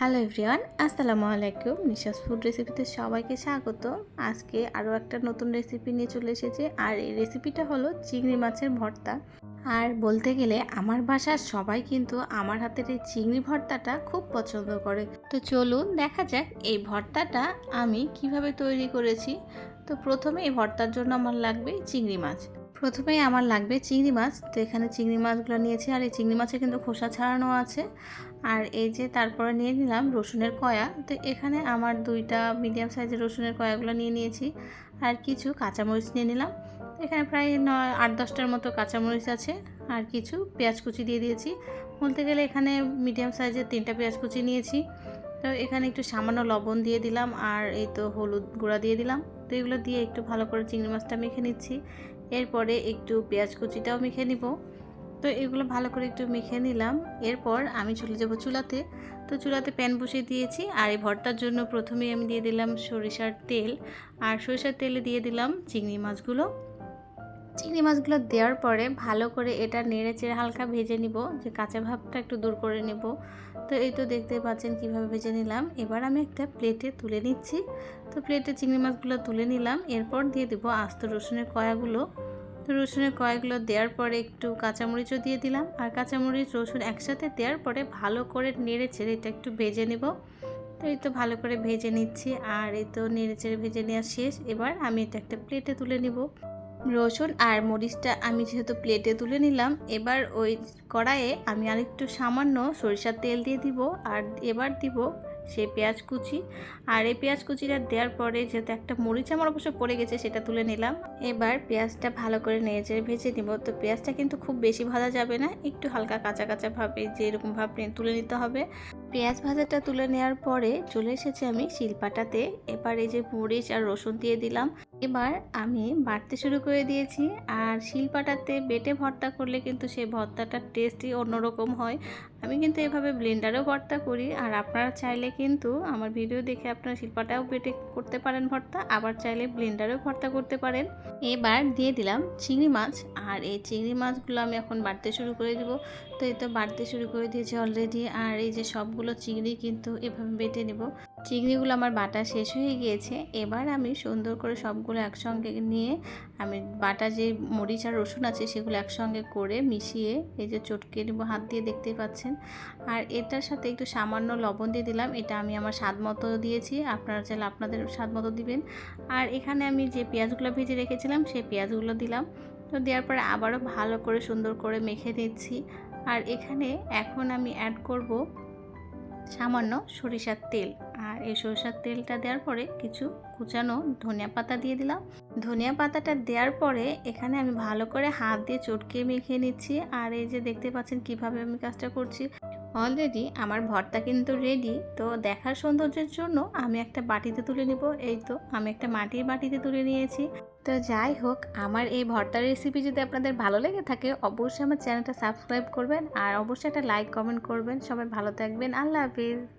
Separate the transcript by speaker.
Speaker 1: Hello everyone, আসসালামু আলাইকুম। নিশাস food রেসিপিতে সবাইকে স্বাগত। আজকে আরও একটা নতুন রেসিপি নিয়ে চলে এসেছে, আর এই রেসিপিটা হলো চিংড়ি মাছের ভর্তা। আর বলতে গেলে আমার বাসার সবাই কিন্তু আমার হাতের এই চিংড়ি ভর্তাটা খুব পছন্দ করে। তো চলুন দেখা যাক এই ভর্তাটা আমি কীভাবে তৈরি করেছি। তো প্রথমে এই ভর্তার জন্য আমার লাগবে চিংড়ি মাছ। প্রথমে আমার লাগবে চিংড়ি মাছ। তো এখানে চিংড়ি মাছগুলো নিয়েছি আর এই চিংড়ি মাছে কিন্তু খোসা ছাড়ানো আছে। আর এই যে তারপরে নিয়ে নিলাম রসুনের কয়া। তো এখানে আমার দুইটা মিডিয়াম সাইজের রসুনের কয়াগুলো নিয়ে নিয়েছি। আর কিছু কাঁচামরিচ নিয়ে নিলাম। এখানে প্রায় নয়, আট, দশটার মতো কাঁচামরিচ আছে। আর কিছু পেঁয়াজ কুচি দিয়ে দিয়েছি। বলতে গেলে এখানে মিডিয়াম সাইজের তিনটা পেঁয়াজ কুচি নিয়েছি। তো এখানে একটু সামান্য লবণ দিয়ে দিলাম। আর এই তো হলুদ গুঁড়া দিয়ে দিলাম। তো এগুলো দিয়ে একটু ভালো করে চিংড়ি মাছটা মেখে নিচ্ছি। এরপরে একটু পেঁয়াজ কুচিটাও মেখে নিব। তো এগুলো ভালো করে একটু মেখে নিলাম। এরপর আমি চলে যাব চুলাতে। তো চুলাতে প্যান বসিয়ে দিয়েছি আর এই ভর্তার জন্য প্রথমেই আমি দিয়ে দিলাম সরিষার তেল। আর সরিষার তেলে দিয়ে দিলাম চিংড়ি মাছগুলো। চিংড়ি মাছগুলো দেওয়ার পরে ভালো করে এটা নেড়ে চেড়ে হালকা ভেজে নিব, যে কাঁচা ভাবটা একটু দূর করে নেব। তো এই তো দেখতে পাচ্ছেন কীভাবে ভেজে নিলাম। এবার আমি একটা প্লেটে তুলে নিচ্ছি। তো প্লেটে চিংড়ি মাছগুলো তুলে নিলাম। এরপর দিয়ে দেবো আস্ত রসুনের কয়াগুলো। তো রসুনের কয়েকগুলো দেওয়ার পরে একটু কাঁচামরিচও দিয়ে দিলাম। আর কাঁচামরিচ, রসুন একসাথে দেওয়ার পরে ভালো করে নেড়ে চেড়ে এটা একটু ভেজে নেব। তো এই তো ভালো করে ভেজে নিচ্ছি। আর এই তো নেড়ে চেড়ে ভেজে নেওয়া শেষ। এবার আমি এটা একটা প্লেটে তুলে নিব। রসুন আর মরিচটা আমি যেহেতু প্লেটে তুলে নিলাম, এবার ওই কড়াইয়ে আমি আরেকটু সামান্য সরিষার তেল দিয়ে দিব আর এবার দিব সেই পেঁয়াজ কুচি। আর এই পেঁয়াজ কুচিটা দেওয়ার পরে যেহেতু একটা মরিচ আমার অবশ্য পড়ে গেছে সেটা তুলে নিলাম। এবার পেঁয়াজটা ভালো করে নেড়ে ভেজে নিব। তো পেঁয়াজটা কিন্তু খুব বেশি ভাজা যাবে না, একটু হালকা কাঁচা কাঁচা ভাবে ভাব তুলে নিতে হবে। পেঁয়াজ ভাজাটা তুলে নেওয়ার পরে চলে এসেছি আমি শিলপাটাতে। এবার এই যে মরিচ আর রসুন দিয়ে দিলাম। এবার আমি বাড়তে শুরু করে দিয়েছি আর শিলপাটাতে বেটে ভর্তা করলে কিন্তু সেই ভর্তাটার টেস্টই অন্যরকম হয়। আমি কিন্তু এভাবে ব্লেন্ডারেও ভর্তা করি আর আপনারা চাইলে কিন্তু আমার ভিডিও দেখে আপনারা শিল্পাটাও বেটে করতে পারেন ভর্তা, আবার চাইলে ব্লেন্ডারেও ভর্তা করতে পারেন। এবার দিয়ে দিলাম চিংড়ি মাছ আর এই চিংড়ি মাছগুলো আমি এখন বাড়তে শুরু করে দিব। তো এই তো বাড়তে শুরু করে দিয়েছি অলরেডি আর এই যে সবগুলো চিংড়ি কিন্তু এভাবে বেটে নেব। চিংড়িগুলো আমার বাটা শেষ হয়ে গিয়েছে। এবার আমি সুন্দর করে সবগুলো একসঙ্গে নিয়ে আমি বাটা যে মরিচ আর রসুন আছে সেগুলো একসঙ্গে করে মিশিয়ে এই যে চটকে নেব, হাত দিয়ে দেখতে পাচ্ছেন। আর এটার সাথে একটু সামান্য লবণ দিয়ে দিলাম, এটা আমি আমার স্বাদ মতো দিয়েছি, আপনারা চাইলে আপনাদের স্বাদ মতো দিবেন। আর এখানে আমি যে পেঁয়াজগুলো ভেজে রেখেছিলাম, সেই পেঁয়াজগুলো দিলাম। তো দেওয়ার পরে আবারও ভালো করে সুন্দর করে মেখে দিচ্ছি আর এখানে এখন আমি অ্যাড করব সামান্য সরিষার তেল। আর এই সরষার তেলটা দেওয়ার পরে কিছু কুচানো ধনিয়া পাতা দিয়ে দিলাম। ধনিয়া পাতাটা দেওয়ার পরে এখানে আমি ভালো করে হাত দিয়ে চটকে মেখে নিচ্ছি। আর এই যে দেখতে পাচ্ছেন কীভাবে আমি কাজটা করছি। অলরেডি আমার ভর্তা কিন্তু রেডি তো দেখার সৌন্দর্যের জন্য আমি একটা বাটিতে তুলে নেব। এই তো আমি একটা মাটির বাটিতে তুলে নিয়েছি। তো যাই হোক, আমার এই ভর্তার রেসিপি যদি আপনাদের ভালো লেগে থাকে, অবশ্যই আমার চ্যানেলটা সাবস্ক্রাইব করবেন। আর অবশ্যই একটা লাইক কমেন্ট করবেন। সবাই ভালো থাকবেন। আল্লাহ হাফিজ।